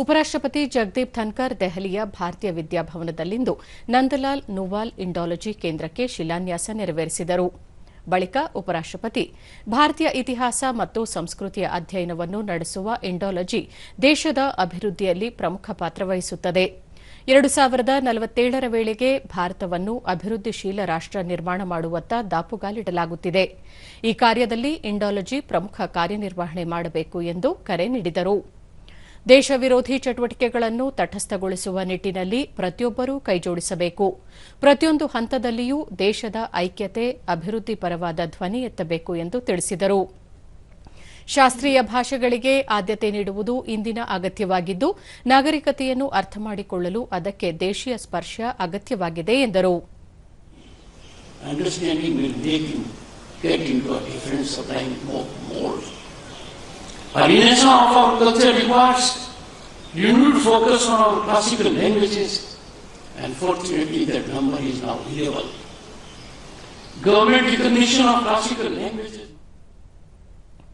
ಉಪರಾಷ್ಟಪತಿ ಜಗದೀಪ್ ಧನ್ಕರ್ ದೆಹಲಿಯ ಭಾರತೀಯ ವಿದ್ಯಾಭವನದಲ್ಲಿಂದು ನಂದಲಾಲ್ ನುವಾಲ್ ಇಂಡಾಲಜಿ ಕೇಂದ್ರಕ್ಕೆ ಶಿಲಾನ್ಯಾಸ ನೆರವೇರಿಸಿದರು. ಬಳಿಕ ಉಪರಾಷ್ಟಪತಿ ಭಾರತೀಯ ಇತಿಹಾಸ ಮತ್ತು ಸಂಸ್ಕೃತಿಯ ಅಧ್ಯಯನವನ್ನು ನಡೆಸುವ ಇಂಡಾಲಜಿ ದೇಶದ ಅಭಿವೃದ್ಧಿಯಲ್ಲಿ ಪ್ರಮುಖ ಪಾತ್ರ ವಹಿಸುತ್ತದೆ. ಎರಡು ಸಾವಿರದ ನಲವತ್ತೇಳರ ವೇಳೆಗೆ ಭಾರತವನ್ನು ಅಭಿವೃದ್ಧಿಶೀಲ ರಾಷ್ಟ ನಿರ್ಮಾಣ ಮಾಡುವತ್ತ ದಾಪುಗಾಲಿಡಲಾಗುತ್ತಿದೆ. ಈ ಕಾರ್ಯದಲ್ಲಿ ಇಂಡಾಲಜಿ ಪ್ರಮುಖ ಕಾರ್ಯನಿರ್ವಹಣೆ ಮಾಡಬೇಕು ಎಂದು ಕರೆ ನೀಡಿದರು. ದೇಶ ವಿರೋಧಿ ಚಟುವಟಿಕೆಗಳನ್ನು ತಟಸ್ಥಗೊಳಿಸುವ ನಿಟ್ಟಿನಲ್ಲಿ ಪ್ರತಿಯೊಬ್ಬರೂ ಕೈಜೋಡಿಸಬೇಕು ಪ್ರತಿಯೊಂದು ಹಂತದಲ್ಲಿಯೂ ದೇಶದ ಐಕ್ಯತೆ, ಅಭಿವೃದ್ಧಿ ಪರವಾದ ಧ್ವನಿ ಎತ್ತಬೇಕು ಎಂದು ತಿಳಿಸಿದರು ಶಾಸ್ತ್ರೀಯ ಭಾಷೆಗಳಿಗೆ ಆದ್ಯತೆ ನೀಡುವುದು ಇಂದಿನ ಅಗತ್ಯವಾಗಿದ್ದು, ನಾಗರಿಕತೆಯನ್ನು ಅರ್ಥ ಮಾಡಿಕೊಳ್ಳಲು ಅದಕ್ಕೆ ದೇಶೀಯ ಸ್ಪರ್ಶ ಅಗತ್ಯವಾಗಿದೆ ಎಂದರು Understanding will make you get into a different sublime mo- mode. Alienation of our culture requires renewed focus on our classical languages, and fortunately that number is now reliable. Government recognition of classical languages.